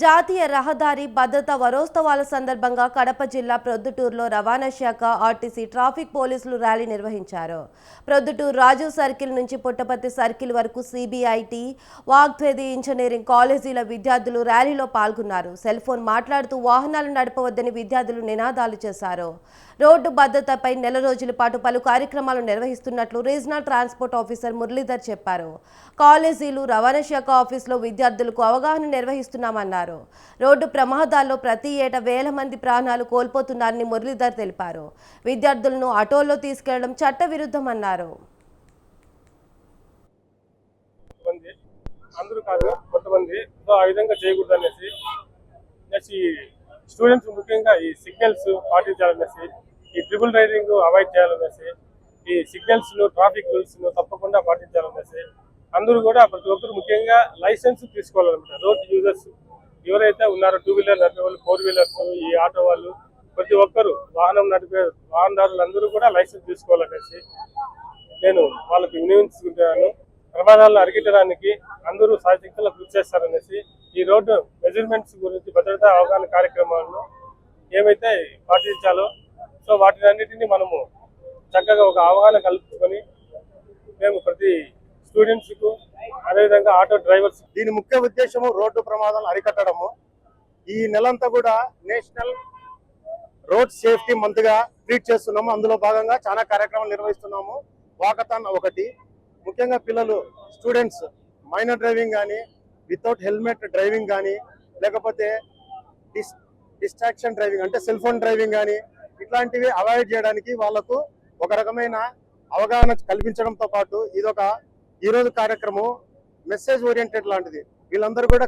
జాతీయ రహదారి భద్రత వరోత్సవాల సందర్భంగా కడప జిల్లా ప్రొద్దుటూరులో రవాణా శాఖ ఆర్టీసీ ట్రాఫిక్ పోలీసులు ర్యాలీ నిర్వహించారు. ప్రొద్దుటూరు రాజీవ్ సర్కిల్ నుంచి పుట్టపర్తి సర్కిల్ వరకు సిబిఐటి వాగ్వేది ఇంజనీరింగ్ కాలేజీల విద్యార్థులు ర్యాలీలో పాల్గొన్నారు. సెల్ ఫోన్ మాట్లాడుతూ వాహనాలు నడపవద్దని విద్యార్థులు నినాదాలు చేశారు. రోడ్డు భద్రతపై నెల రోజుల పాటు పలు కార్యక్రమాలు నిర్వహిస్తున్నట్లు రీజనల్ ట్రాన్స్పోర్ట్ ఆఫీసర్ మురళీధర్ చెప్పారు. కాలేజీలు రవాణా శాఖ ఆఫీసులో విద్యార్థులకు అవగాహన నిర్వహిస్తున్నామన్నారు. రోడ్డు ప్రమాదాల్లో ప్రతి ఏటా వేల మంది ప్రాణాలు కోల్పోతున్నారని మురళీధర్ తెలిపారు. విద్యార్థులను ఆటోల్లో తీసుకెళ్ళడం చట్టవిరుద్ధమన్నారు. అందరూ కాదు కొంతమంది సో ఆ విధంగా చేయకూడదు అనేసి ప్లస్ ఈ స్టూడెంట్స్ ముఖ్యంగా ఈ సిగ్నల్స్ పాటించాలనేసి ఈ ట్రిపుల్ రైడింగ్ అవాయిడ్ చేయాలనేసి ఈ సిగ్నల్స్ ట్రాఫిక్ రూల్స్ తప్పకుండా పాటించాలనేసి అందరూ కూడా ప్రతి ఒక్కరు ముఖ్యంగా లైసెన్స్ తీసుకోవాలన్నమాట. రోడ్ యూజర్స్ ఎవరైతే ఉన్నారో టూ వీలర్ నడిపే వాళ్ళు ఫోర్ వీలర్స్ ఈ ఆటో వాళ్ళు ప్రతి ఒక్కరు వాహనం నడిపే వాహనదారులు అందరూ కూడా లైసెన్స్ తీసుకోవాలనేసి నేను వాళ్ళకి వినియోగించుకుంటున్నాను. ప్రమాదాలను అరికట్టడానికి అందరూ సాయశక్తులు కృషి చేస్తారనేసి ఈ రోడ్డు మెజర్మెంట్స్ గురించి భద్రతా అవగాహన కార్యక్రమాలను ఏమైతే పాటించాలో సో వాటినన్నిటినీ మనము చక్కగా ఒక అవగాహన కల్పించుకొని మేము ప్రతి స్టూడెంట్స్కు అదేవిధంగా ఆటో డ్రైవర్స్ దీని ముఖ్య ఉద్దేశము రోడ్డు ప్రమాదాలను అరికట్టడము. ఈ నెలంతా కూడా నేషనల్ రోడ్ సేఫ్టీ మంత్గా ట్రీట్ చేస్తున్నాము. అందులో భాగంగా చాలా కార్యక్రమాలు నిర్వహిస్తున్నాము. వాకథాన్ ఒకటి. ముఖ్యంగా పిల్లలు స్టూడెంట్స్ మైనర్ డ్రైవింగ్ కానీ వితౌట్ హెల్మెట్ డ్రైవింగ్ కానీ లేకపోతే డిస్ డిస్ట్రాక్షన్ డ్రైవింగ్ అంటే సెల్ ఫోన్ డ్రైవింగ్ కానీ ఇట్లాంటివి అవాయిడ్ చేయడానికి వాళ్ళకు ఒక రకమైన అవగాహన కల్పించడంతో పాటు ఇదొక ఈరోజు కార్యక్రమం మెసేజ్ ఓరియంటెడ్ లాంటిది. వీళ్ళందరూ కూడా